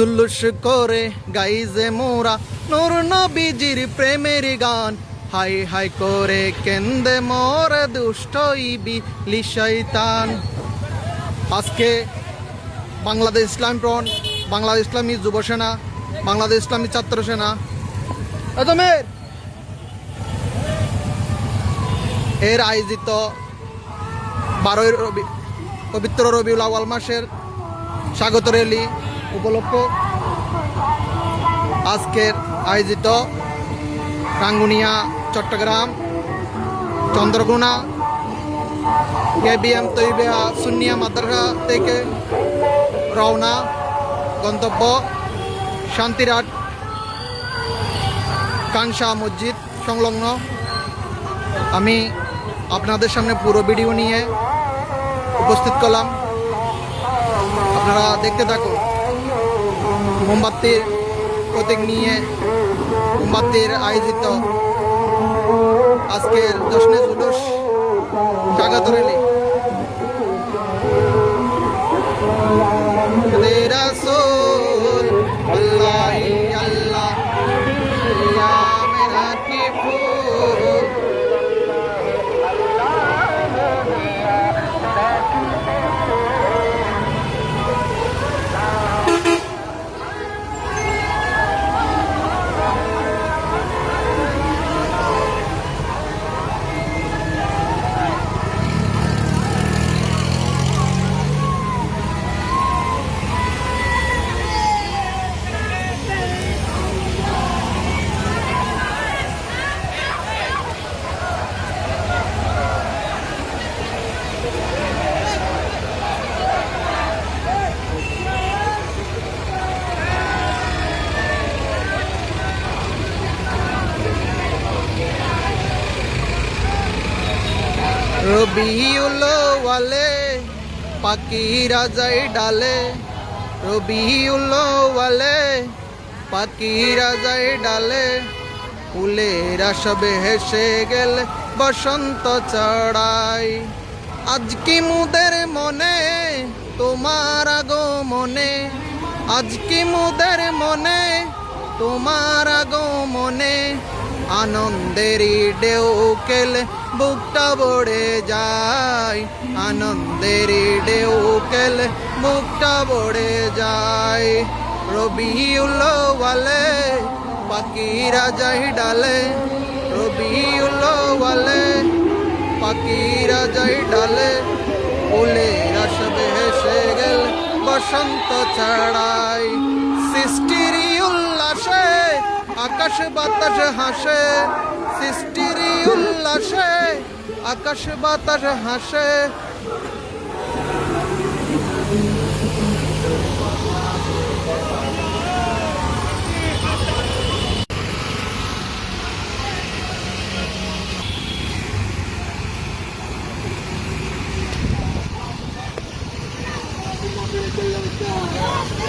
জুলুস করে, গাইজে মোরা। নূর নবীজির প্রেমের গান, হাই হাই করে কেন্দে মোর দুষ্ট ইবি লিশাইতান আজকে বাংলাদেশ ইসলাম ফ্রন্ট, বাংলাদেশ ইসলামী যুব সেনা, বাংলাদেশ ইসলামী ছাত্র সেনা। এদমের এর আয়োজিত বারোই রবি পবিত্র রবিউল আওয়াল মাসের স্বাগত র্যালি। উপলক্ষে আজকের আয়োজিত রাঙ্গুনিয়া, চট্টগ্রাম চন্দ্রগুনা কেবিএম, তৈবিয়া, সুন্নিয়া, মাদ্রাসা থেকে রওনা, গন্তব্য শান্তিরাট কানসা মসজিদ সংলগ্ন। আমি আপনাদের সামনে পুরো ভিডিও নিয়ে উপস্থিত করলাম। আপনারা দেখতে থাকুন। মোমবাতির প্রতীক নিয়ে মোমবাতির আয়োজিত আজকের জশ্নে জুলুস স্বাগত রেলি রাসূল আল্লাহ আল্লাহ ইয়া মেরা কি রবিউল ওয়ালে পাকিরা যাই ডালে। রবিউল ওয়ালে পাকিরা যাই ডালে। ফুলেরা সবে হেসে গেলে বসন্ত চড়াই। আজ কি মুদের মনে, তোমার আগো মনে আজ কি মুদের মনে, তোমার আগো মনে আনন্দেরই ঢেউ কেলে বুকটা বড়ে যায়। আনন্দেরই ঢেউ কেলে বুকটা বড়ে যায়। রবিউল ওয়ালে পাখিরা যাই ডালে রবিউল ওয়ালে পাখিরা যাই ডালে, ফুলেরা সবে হেসে গেল বসন্ত ছাড়াই। সৃষ্টির উল্লাসে আকাশে বাতাসে হাসে সৃষ্টিরই উল্লাসে আকাশে বাতাসে হাসে Yeah.